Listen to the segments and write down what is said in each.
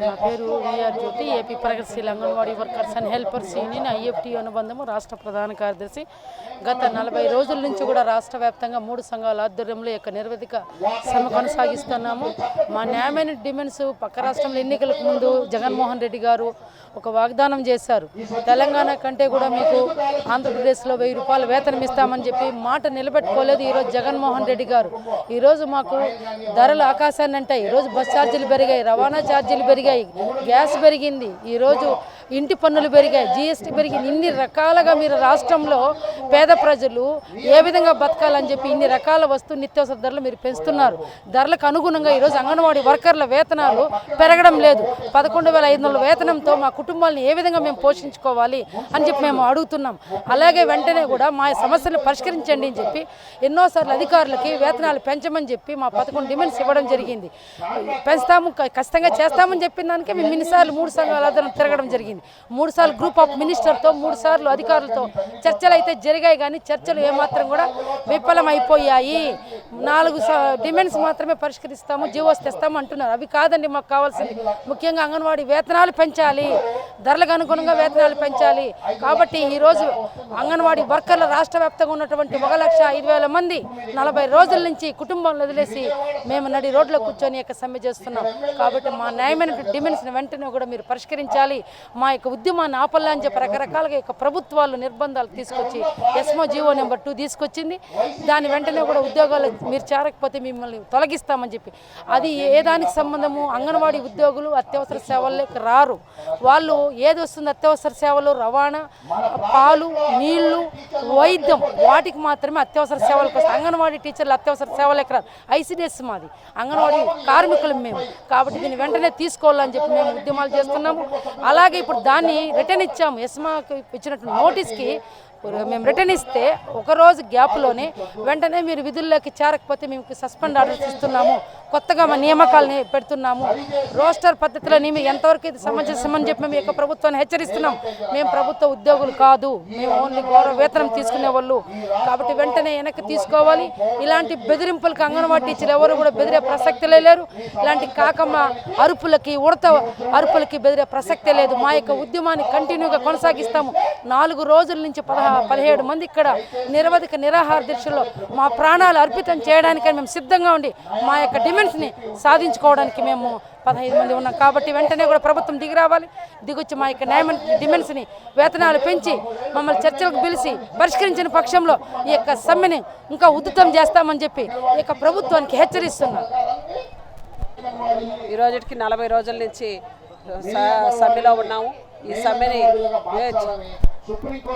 నా పేరు VR Jyothi AP ప్రగతిశీల anganwadi workers and helpers union IFT అనుబంధము రాష్ట్ర ప్రధాన కార్యదర్శి. గత నలభై రోజుల నుంచి కూడా రాష్ట్ర వ్యాప్తంగా మూడు సంఘాల ఆధ్వర్యంలో యొక్క నిర్వధిక శ్రమ కొనసాగిస్తున్నాము. మా న్యాయమైన డిమాండ్స్ పక్క రాష్ట్రంలో ఎన్నికలకు ముందు జగన్మోహన్ రెడ్డి గారు ఒక వాగ్దానం చేశారు. తెలంగాణ కంటే కూడా మీకు ఆంధ్రప్రదేశ్లో వెయ్యి రూపాయలు వేతనం ఇస్తామని చెప్పి మాట నిలబెట్టుకోలేదు ఈరోజు జగన్మోహన్ రెడ్డి గారు. ఈరోజు మాకు ధరలు ఆకాశాన్ని అంటాయి. ఈరోజు బస్ ఛార్జీలు పెరిగాయి రవాణా ఛార్జీలు పెరిగాయి. గ్యాస్ పెరిగింది. ఈరోజు ఇంటి పన్నులు పెరిగాయి జీఎస్టీ పెరిగింది. ఇన్ని రకాలుగా మీరు రాష్ట్రంలో పేద ప్రజలు ఏ విధంగా బతకాలని చెప్పి ఇన్ని రకాల వస్తువు నిత్యావసర ధరలు మీరు పెంచుతున్నారు. ధరలకు అనుగుణంగా ఈరోజు అంగన్వాడీ వర్కర్ల వేతనాలు పెరగడం లేదు. పదకొండు వేల ఐదు వందల వేతనంతో మా కుటుంబాలను ఏ విధంగా మేము పోషించుకోవాలి అని చెప్పి మేము అడుగుతున్నాం. అలాగే వెంటనే కూడా మా సమస్యలు పరిష్కరించండి అని చెప్పి ఎన్నోసార్లు అధికారులకి వేతనాలు పెంచమని చెప్పి మా పదకొండు డిమాండ్స్ ఇవ్వడం జరిగింది. పెంచుతాము క- ఖచ్చితంగా చేస్తామని చెప్పిన దానికే మేము ఇన్నిసార్లు మూడు సంఘాల తిరగడం జరిగింది. మూడు సార్లు గ్రూప్ ఆఫ్ మినిస్టర్తో మూడు సార్లు అధికారులతో చర్చలు అయితే జరిగాయి కానీ చర్చలు ఏమాత్రం కూడా విఫలం అయిపోయాయి నాలుగు డిమాండ్స్ మాత్రమే పరిష్కరిస్తాము జీవోస్ తెస్తాము అంటున్నారు. అవి కాదండి మాకు కావాల్సింది. ముఖ్యంగా అంగన్వాడీ వేతనాలు పెంచాలి. ధరలకు అనుగుణంగా వేతనాలు పెంచాలి. కాబట్టి ఈరోజు అంగన్వాడీ వర్కర్ల రాష్ట్ర వ్యాప్తంగా ఉన్నటువంటి ఒక లక్ష ఐదు వేల మంది నలభై రోజుల నుంచి కుటుంబాలను వదిలేసి మేము నడి రోడ్లో కూర్చొని యొక్క సమ్మె చేస్తున్నాం. కాబట్టి మా న్యాయమైన డిమాండ్స్ని వెంటనే కూడా మీరు పరిష్కరించాలి. మా యొక్క ఉద్యమాన్ని ఆపల్లా అని చెప్పి రకరకాలుగా యొక్క ప్రభుత్వాలు నిర్బంధాలు తీసుకొచ్చి ఎస్మో జీవో నెంబర్ టూ తీసుకొచ్చింది. దాని వెంటనే కూడా ఉద్యోగాలు మీరు చేరకపోతే మిమ్మల్ని తొలగిస్తామని చెప్పి. అది ఏ దానికి సంబంధము? అంగన్వాడీ ఉద్యోగులు అత్యవసర సేవల్లోకి రారు. వాళ్ళు ఏది వస్తుంది? అత్యవసర సేవలు రవాణా పాలు నీళ్ళు వైద్యం. వాటికి మాత్రమే అత్యవసర సేవలకు వస్తాయి. అంగన్వాడీ టీచర్లు అత్యవసర సేవలకు రాదు ఐసీడిఎస్ మాది. అంగన్వాడీ కార్మికులు మేము. కాబట్టి దీన్ని వెంటనే తీసుకోవాలని చెప్పి మేము ఉద్యమాలు చేస్తున్నాము. అలాగే ఇప్పుడు దాన్ని రిటర్న్ ఇచ్చాము. ఎస్మాకి ఇచ్చినటువంటి నోటీస్కి మేము రిటర్న్ ఇస్తే ఒక రోజు గ్యాప్లోనే వెంటనే మీరు విధుల్లోకి చేరకపోతే మేము సస్పెండ్ ఆర్డర్స్ ఇస్తున్నాము. కొత్తగా మా నియామకాలని పెడుతున్నాము. రోస్టర్ పద్ధతిలో నియమి ఎంతవరకు ఇది సమంజసమని చెప్పి మేము యొక్క ప్రభుత్వాన్ని హెచ్చరిస్తున్నాం. మేము ప్రభుత్వ ఉద్యోగులు కాదు. మేము ఓన్లీ గౌరవ వేతనం తీసుకునే వాళ్ళు. కాబట్టి వెంటనే వెనక్కి తీసుకోవాలి. ఇలాంటి బెదిరింపులకు అంగన్వాడీ టీచర్లు ఎవరు కూడా బెదిరే ప్రసక్తి లేరు. ఇలాంటి కాకమ్మ అరుపులకి ఉడత అరుపులకి బెదిరే ప్రసక్తే లేదు. మా యొక్క ఉద్యమాన్ని కంటిన్యూగా కొనసాగిస్తాము. నాలుగు రోజుల నుంచి పదహా పదిహేడు మంది ఇక్కడ నిరవధిక నిరాహార దీక్షల్లో మా ప్రాణాలు అర్పితం చేయడానికి మేము సిద్ధంగా ఉండి మా యొక్క డిమాండ్స్ని సాధించుకోవడానికి మేము పదహైదు మంది ఉన్నాం. కాబట్టి వెంటనే కూడా ప్రభుత్వం దిగి రావాలి. దిగొచ్చి మా యొక్క న్యాయ డిమాండ్స్ని వేతనాలు పెంచి మమ్మల్ని చర్చలకు పిలిచి పరిష్కరించిన పక్షంలో ఈ యొక్క సమ్మెని ఇంకా ఉధృతం చేస్తామని చెప్పి ఈ యొక్క ప్రభుత్వానికి హెచ్చరిస్తున్నాం. ఈ రోజుకి నలభై రోజుల నుంచి స- సమ్మెలో ఉన్నాము. ఈ సమ్మెని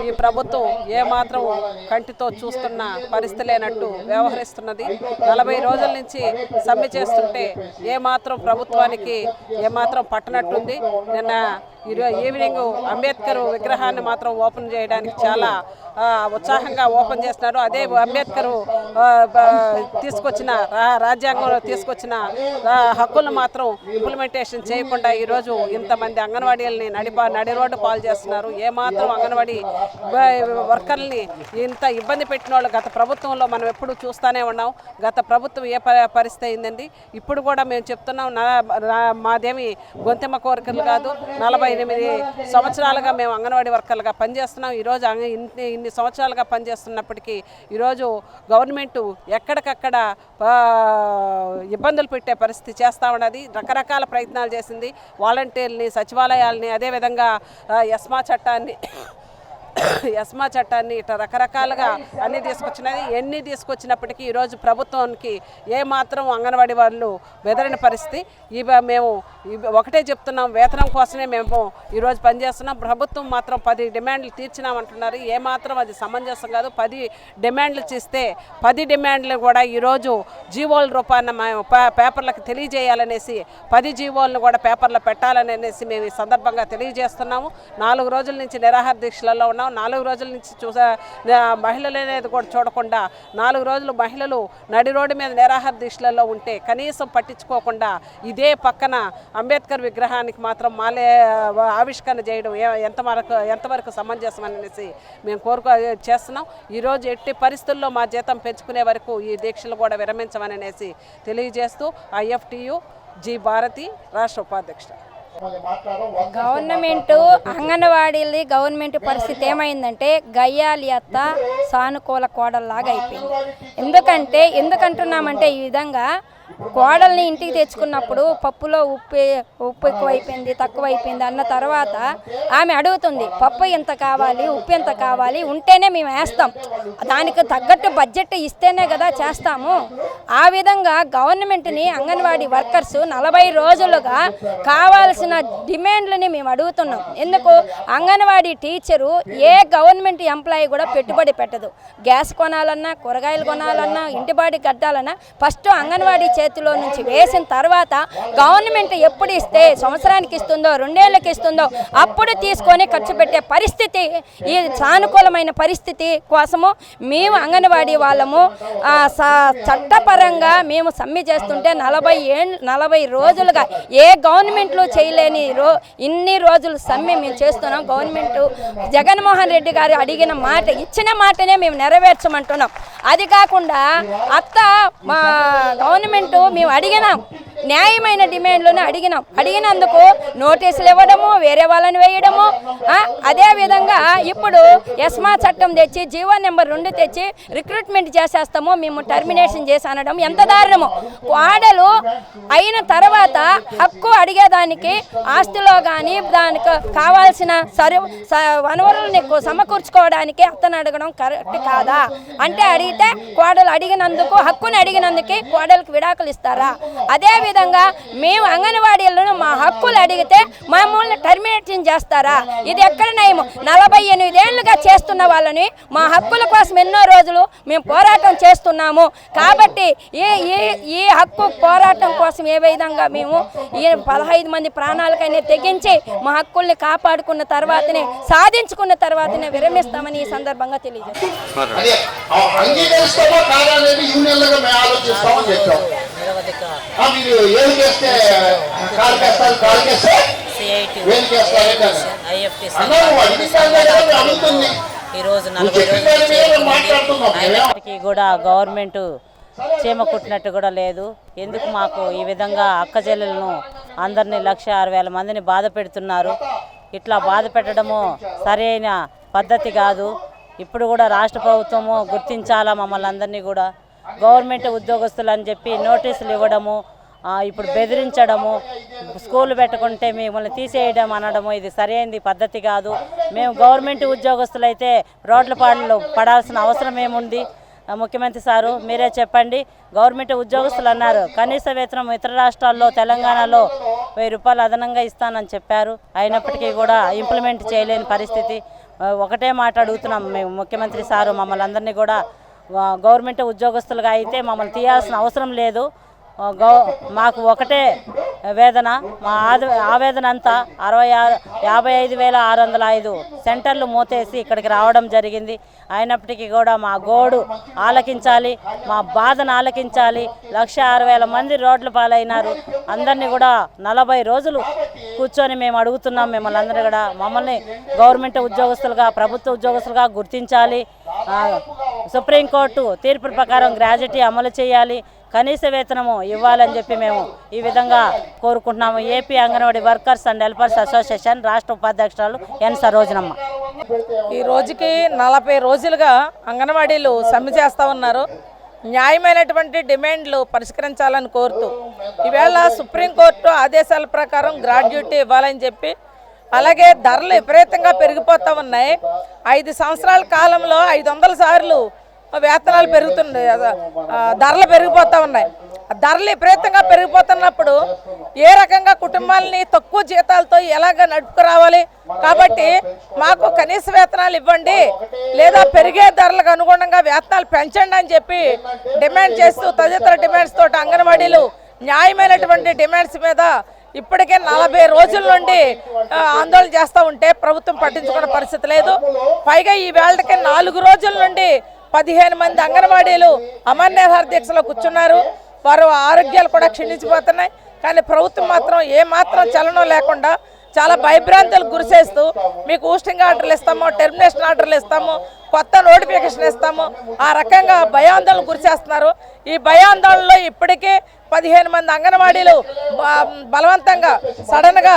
ఈ ప్రభుత్వం ఏ మాత్రం కంటితో చూస్తున్న పరిస్థితి లేనట్టు వ్యవహరిస్తున్నది. నలభై రోజుల నుంచి సమ్మె చేస్తుంటే ఏ మాత్రం ప్రభుత్వానికి ఏ మాత్రం పట్టనట్టుంది. నిన్న ఈరో ఈవినింగ్ అంబేద్కర్ విగ్రహాన్ని మాత్రం ఓపెన్ చేయడానికి చాలా ఉత్సాహంగా ఓపెన్ చేస్తున్నారు. అదే అంబేద్కర్ తీసుకొచ్చిన రాజ్యాంగంలో తీసుకొచ్చిన హక్కులను మాత్రం ఇంప్లిమెంటేషన్ చేయకుండా ఈరోజు ఇంతమంది అంగన్వాడీలని నడిపా నడి రోడ్డు పాలు చేస్తున్నారు. ఏమాత్రం అంగన్వాడీ వర్కర్ని ఇంత ఇబ్బంది పెట్టిన వాళ్ళు గత ప్రభుత్వంలో మనం ఎప్పుడు చూస్తూనే ఉన్నాం. గత ప్రభుత్వం ఏ ప- పరిస్థితి అయిందండి? ఇప్పుడు కూడా మేము చెప్తున్నాం నా- మాదేమి గొంతెమ్మ కోరికలు కాదు. నలభై ఎనిమిది సంవత్సరాలుగా మేము అంగన్వాడీ వర్కర్లుగా పనిచేస్తున్నాం. ఈరోజు ఇన్ని ఇన్ని సంవత్సరాలుగా పనిచేస్తున్నప్పటికీ ఈరోజు గవర్నమెంట్ ఎక్కడికక్కడ ఇబ్బందులు పెట్టే పరిస్థితి చేస్తూ ఉన్నది. రకరకాల ప్రయత్నాలు చేసింది. వాలంటీర్ని సచివాలయాల్ని అదేవిధంగా ఎస్మా చట్టాన్ని ఎస్మా చట్టాన్ని ఇట్లా రకరకాలుగా అన్ని తీసుకొచ్చినది ఎన్ని తీసుకొచ్చినప్పటికీ ఈరోజు ప్రభుత్వానికి ఏ మాత్రం అంగన్వాడీ వాళ్ళు బెదరని పరిస్థితి. ఇవ మేము ఒకటే చెప్తున్నాం వేతనం కోసమే మేము ఈరోజు పనిచేస్తున్నాం. ప్రభుత్వం మాత్రం పది డిమాండ్లు తీర్చినామంటున్నారు. ఏ మాత్రం అది సమంజసం కాదు. పది డిమాండ్లు చేస్తే పది డిమాండ్లు కూడా ఈరోజు జీవోల రూపాన్ని మేము పేపర్లకు తెలియజేయాలనేసి పది జీవోలను కూడా పేపర్లో పెట్టాలనేసి మేము ఈ సందర్భంగా తెలియజేస్తున్నాము. నాలుగు రోజుల నుంచి నిరాహార దీక్షలలో ఉన్నాం. నాలుగు రోజుల నుంచి చూసా ఆ, మహిళలు అనేది కూడా చూడకుండా నాలుగు రోజులు మహిళలు నడి రోడ్డు మీద నిరాహార దీక్షలలో ఉంటే కనీసం పట్టించుకోకుండా ఇదే పక్కన అంబేద్కర్ విగ్రహానికి మాత్రం మాలే ఆవిష్కరణ చేయడం ఎంతవరకు ఎంతవరకు సమంజసం అనేసి మేము కోరుకో చేస్తున్నాం. ఈరోజు ఎట్టి పరిస్థితుల్లో మా జీతం పెంచుకునే వరకు ఈ దీక్షలు కూడా విరమించమని అనేసి తెలియజేస్తూ ఐఎఫ్టియు జి భారతి రాష్ట్ర ఉపాధ్యక్షుడు. గవర్నమెంట్ అంగన్వాడీలది గవర్నమెంట్ పరిస్థితి ఏమైందంటే గయ్యాలి అత్త సానుకూల కోడల్లాగా అయిపోయింది. ఎందుకంటే ఎందుకంటున్నామంటే ఈ విధంగా కోడల్ని ఇంటికి తెచ్చుకున్నప్పుడు పప్పులో ఉప్పు ఉప్పు ఎక్కువ అయిపోయింది తక్కువ అయిపోయింది అన్న తర్వాత ఆమె అడుగుతుంది పప్పు ఎంత కావాలి ఉప్పు ఎంత కావాలి? ఉంటేనే మేము వేస్తాం. దానికి తగ్గట్టు బడ్జెట్ ఇస్తేనే కదా చేస్తాము. ఆ విధంగా గవర్నమెంట్ని అంగన్వాడీ వర్కర్స్ నలభై రోజులుగా కావాల్సిన డిమాండ్లని మేము అడుగుతున్నాం. ఎందుకు? అంగన్వాడీ టీచరు ఏ గవర్నమెంట్ ఎంప్లాయీ కూడా పెట్టుబడి పెట్టదు. గ్యాస్ కొనాలన్నా కూరగాయలు కొనాలన్నా ఇంటి బాడీ కట్టాలన్నా ఫస్ట్ అంగన్వాడీ చేతిలో నుంచి వేసిన తర్వాత గవర్నమెంట్ ఎప్పుడు ఇస్తే సంవత్సరానికి ఇస్తుందో రెండేళ్ళకి ఇస్తుందో అప్పుడు తీసుకొని ఖర్చు పెట్టే పరిస్థితి ఈ సానుకూలమైన పరిస్థితి కోసము మేము అంగన్వాడీ వాళ్ళము చట్టపరంగా మేము సమ్మె చేస్తుంటే నలభై ఏళ్ళు నలభై రోజులుగా ఏ గవర్నమెంట్లో చేయలేని రో ఇన్ని రోజులు సమ్మె మేము చేస్తున్నాం. గవర్నమెంట్ జగన్మోహన్ రెడ్డి గారు అడిగిన మాట ఇచ్చిన మాటనే మేము నెరవేర్చమంటున్నాం. అది కాకుండా అత్త మా గవర్నమెంట్ మేము అడిగినాం న్యాయమైన డిమాండ్లను అడిగినాం. అడిగినందుకు నోటీసులు ఇవ్వడము వేరే వాళ్ళని వేయడము అదేవిధంగా ఇప్పుడు ఎస్మా చట్టం తెచ్చి జీవో నెంబర్ రెండు తెచ్చి రిక్రూట్మెంట్ చేసేస్తాము మేము టర్మినేషన్ చేసి అనడం ఎంత దారుణము. కోడలు అయిన తర్వాత హక్కు అడిగేదానికి ఆస్తిలో కానీ దానికి కావాల్సిన సరు స- సమకూర్చుకోవడానికి అతను అడగడం కరెక్ట్ కాదా? అంటే అడిగితే కోడలు అడిగినందుకు హక్కుని అడిగినందుకే కోడలకు విడాకులు ఇస్తారా? అదేవిధంగా విధంగా మేము అంగన్వాడీలను మా హక్కులు అడిగితే మమ్మల్ని టర్మినేషన్ చేస్తారా? ఇది ఎక్కడ నయము? నలభై ఎనిమిదేళ్ళుగా చేస్తున్న వాళ్ళని మా హక్కుల కోసం ఎన్నో రోజులు మేము పోరాటం చేస్తున్నాము. కాబట్టి ఈ ఈ ఈ హక్కు పోరాటం కోసం ఏ విధంగా మేము ఈ పదహైదు మంది ప్రాణాలకైనా తెగించి మా హక్కుల్ని కాపాడుకున్న తర్వాతనే సాధించుకున్న తర్వాతనే విరమిస్తామని ఈ సందర్భంగా తెలియజేస్తాం ఏం చేస్తే కాలు కేస్తారు కాలు కాదు కదా మేము అడుగుతుంది? ఈరోజు నలభై రోజులు కూడా గవర్నమెంట్ చీమ కుట్టినట్టు కూడా లేదు. ఎందుకు మాకు ఈ విధంగా అక్క చెల్లెలను అందరినీ లక్ష ఆరు వేల మందిని బాధ పెడుతున్నారు? ఇట్లా బాధ పెట్టడము సరైన పద్ధతి కాదు. ఇప్పుడు కూడా రాష్ట్ర ప్రభుత్వము గుర్తించాలా మమ్మల్ని అందరినీ కూడా? గవర్నమెంట్ ఉద్యోగస్తులు అని చెప్పి నోటీసులు ఇవ్వడము ఇప్పుడు బెదిరించడము స్కూల్ పెట్టుకుంటే మిమ్మల్ని తీసేయడం అనడము ఇది సరైనది పద్ధతి కాదు. మేము గవర్నమెంట్ ఉద్యోగస్తులైతే రోడ్ల పాడలు పడాల్సిన అవసరం ఏముంది? ముఖ్యమంత్రి సారు మీరే చెప్పండి. గవర్నమెంట్ ఉద్యోగస్తులు అన్నారు కనీస వేతనం ఇతర రాష్ట్రాల్లో తెలంగాణలో వెయ్యి రూపాయలు అదనంగా ఇస్తానని చెప్పారు. అయినప్పటికీ కూడా ఇంప్లిమెంట్ చేయలేని పరిస్థితి. ఒకటే మాట అడుగుతున్నాం మేము ముఖ్యమంత్రి సారు మమ్మల్ని అందరినీ కూడా. గవర్నమెంట్ ఉద్యోగస్తులుగా అయితే మమ్మల్ని తీయాల్సిన అవసరం లేదు. మాకు ఒకటే వేదన మా ఆద ఆవేదన అంతా అరవై ఆరు యాభై ఐదు వేల ఆరు వందల ఐదు సెంటర్లు మూతేసి ఇక్కడికి రావడం జరిగింది. అయినప్పటికీ కూడా మా గోడు ఆలకించాలి మా బాధను ఆలకించాలి. లక్ష ఆరు వేల మంది రోడ్ల పాలైనారు. అందరినీ కూడా నలభై రోజులు కూర్చొని మేము అడుగుతున్నాం. మిమ్మల్ని అందరూ కూడా మమ్మల్ని గవర్నమెంట్ ఉద్యోగస్తులుగా ప్రభుత్వ ఉద్యోగస్తులుగా గుర్తించాలి. సుప్రీంకోర్టు తీర్పు ప్రకారం గ్రాడ్యుటీ అమలు చేయాలి. కనీస వేతనము ఇవ్వాలని చెప్పి మేము ఈ విధంగా కోరుకుంటున్నాము. AP anganwadi workers and helpers association రాష్ట్ర ఉపాధ్యక్షురాలు ఎన్ సరోజనమ్మ ఈ రోజుకి నలభై రోజులుగా అంగన్వాడీలు సమ్మె చేస్తూ ఉన్నారు. న్యాయమైనటువంటి డిమాండ్లు పరిష్కరించాలని కోరుతూ ఈవేళ సుప్రీంకోర్టు ఆదేశాల ప్రకారం గ్రాడ్యుటీ ఇవ్వాలని చెప్పి అలాగే ధరలు విపరీతంగా పెరిగిపోతూ ఉన్నాయి. ఐదు సంవత్సరాల కాలంలో ఐదు వందల సార్లు వేతనాలు పెరుగుతున్నాయి. ధరలు పెరిగిపోతూ ఉన్నాయి. ధరలు విపరీతంగా పెరిగిపోతున్నప్పుడు ఏ రకంగా కుటుంబాలని తక్కువ జీతాలతో ఎలాగ నడుపుకురావాలి కాబట్టి మాకు కనీస వేతనాలు ఇవ్వండి. లేదా పెరిగే ధరలకు అనుగుణంగా వేతనాలు పెంచండి అని చెప్పి డిమాండ్ చేస్తూ తదితర డిమాండ్స్ తోటి అంగన్వాడీలు న్యాయమైనటువంటి డిమాండ్స్ మీద ఇప్పటికే నలభై రోజుల నుండి ఆందోళన చేస్తూ ఉంటే ప్రభుత్వం పట్టించుకున్న పరిస్థితి లేదు. పైగా ఈ వేళకి నాలుగు రోజుల నుండి పదిహేను మంది అంగన్వాడీలు అమర్నేహార్ దీక్షలో కూర్చున్నారు. వారు ఆరోగ్యాలు కూడా క్షీణించిపోతున్నాయి. కానీ ప్రభుత్వం మాత్రం ఏమాత్రం చలనం లేకుండా చాలా భయభ్రాంతులకు గురిచేస్తూ మీకు ఊస్టింగ్ ఆర్డర్లు ఇస్తాము టెర్మినేషన్ ఆర్డర్లు ఇస్తాము కొత్త నోటిఫికేషన్ ఇస్తాము. ఆ రకంగా భయాందోళన గురిచేస్తున్నారు. ఈ భయాందోళనలో ఇప్పటికే పదిహేను మంది అంగన్వాడీలు బలవంతంగా సడన్గా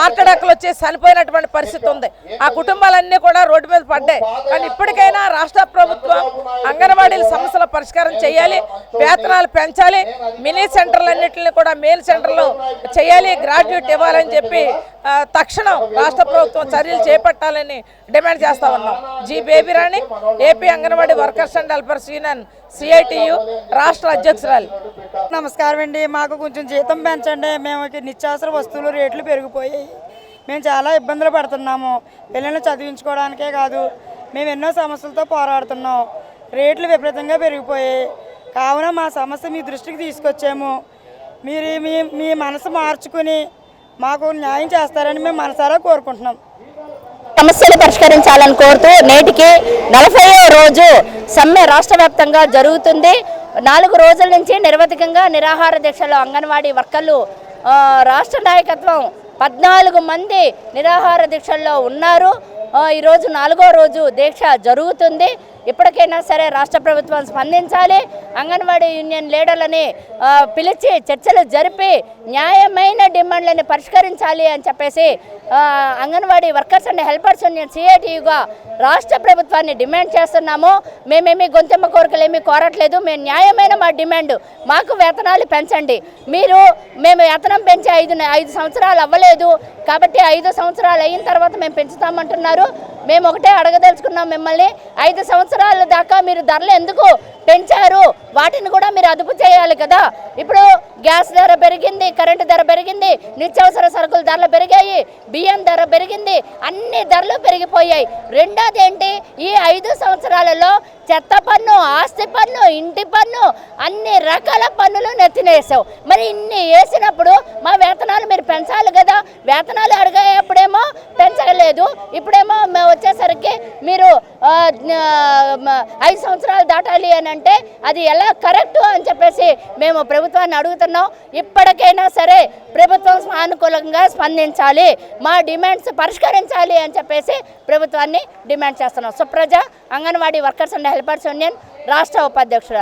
ఆర్టడాక్లు వచ్చి చనిపోయినటువంటి పరిస్థితి ఉంది. ఆ కుటుంబాలన్నీ కూడా రోడ్డు మీద పడ్డాయి. కానీ ఇప్పటికైనా రాష్ట్ర అంగన్వాడీల సమస్యల పరిష్కారం చేయాలి వేతనాలు పెంచాలి మినీ సెంటర్లన్నింటినీ కూడా మెయిన్ సెంటర్లు చేయాలి గ్రాడ్యుయేట్ ఇవ్వాలని చెప్పి తక్షణం రాష్ట్ర ప్రభుత్వం చర్యలు చేపట్టాలని డిమాండ్ చేస్తా ఉన్నాం. G Babyrani AP anganwadi workers and helpers union CITU రాష్ట్ర అధ్యక్షురాలు. నమస్కారం అండి. మాకు కొంచెం జీతం పెంచండి. మేము నిత్యావసర వస్తువులు రేట్లు పెరిగిపోయాయి. మేము చాలా ఇబ్బందులు పడుతున్నాము. పిల్లల్ని చదివించుకోవడానికే కాదు. మేము ఎన్నో సమస్యలతో పోరాడుతున్నాం. రేట్లు విపరీతంగా పెరిగిపోయాయి. కావున మా సమస్య మీ దృష్టికి తీసుకొచ్చాము. మీరు మీ మీ మనసు మార్చుకుని మాకు న్యాయం చేస్తారని మేము మనసారా కోరుకుంటున్నాం. సమస్యలు పరిష్కరించాలని కోరుతూ నేటికి నలభైవ రోజు సమ్మె రాష్ట్ర వ్యాప్తంగా జరుగుతుంది. నాలుగు రోజుల నుంచి నిరవధికంగా నిరాహార దీక్షలో అంగన్వాడీ వర్కర్లు రాష్ట్ర నాయకత్వం పద్నాలుగు మంది నిరాహార దీక్షల్లో ఉన్నారు. ఈరోజు నాలుగో రోజు దీక్ష జరుగుతుంది. ఇప్పటికైనా సరే రాష్ట్ర ప్రభుత్వం స్పందించాలి. అంగన్వాడీ యూనియన్ లీడర్లని పిలిచి చర్చలు జరిపి న్యాయమైన డిమాండ్లని పరిష్కరించాలి అని చెప్పేసి anganwadi workers and helpers union సిఐటియుగా రాష్ట్ర ప్రభుత్వాన్ని డిమాండ్ చేస్తున్నాము. మేమేమి గొంతెమ్మ కోరికలు ఏమీ కోరట్లేదు. మేము న్యాయమైన మా డిమాండ్ మాకు వేతనాలు పెంచండి. మీరు మేము వేతనం పెంచి ఐదు ఐదు సంవత్సరాలు అవ్వలేదు. కాబట్టి ఐదు సంవత్సరాలు అయిన తర్వాత మేము పెంచుతామంటున్నారు. మేము ఒకటే అడగదలుచుకున్నాం మిమ్మల్ని. ఐదు సంవత్సరాలు దాకా మీరు ధరలు ఎందుకు పెంచారు? వాటిని కూడా మీరు అదుపు చేయాలి కదా. ఇప్పుడు గ్యాస్ ధర పెరిగింది కరెంటు ధర పెరిగింది నిత్యావసర సరుకుల ధరలు పెరిగాయి బియ్యం ధర పెరిగింది అన్ని ధరలు పెరిగిపోయాయి. రెండోది ఏంటి? ఈ ఐదు సంవత్సరాలలో చెత్త పన్ను ఆస్తి పన్ను ఇంటి పన్ను అన్ని రకాల పన్నులు నెత్తినేసావు. మరి ఇన్ని వేసినప్పుడు మా వేతనాలు మీరు పెంచాలి కదా. వేతనాలు అడిగేప్పుడేమో పెంచలేదు. ఇప్పుడేమో వచ్చేసరికి మీరు ఐదు సంవత్సరాలు దాటాలి అని అంటే అది ఎలా కరెక్ట్ అని చెప్పేసి మేము ప్రభుత్వాన్ని అడుగుతున్నాం. ఇప్పటికైనా సరే ప్రభుత్వం సానుకూలంగా స్పందించాలి. మా డిమాండ్స్ పరిష్కరించాలి అని చెప్పేసి ప్రభుత్వాన్ని డిమాండ్ చేస్తున్నాం. Supraja anganwadi workers and helpers union రాష్ట్ర ఉపాధ్యక్షురాలు.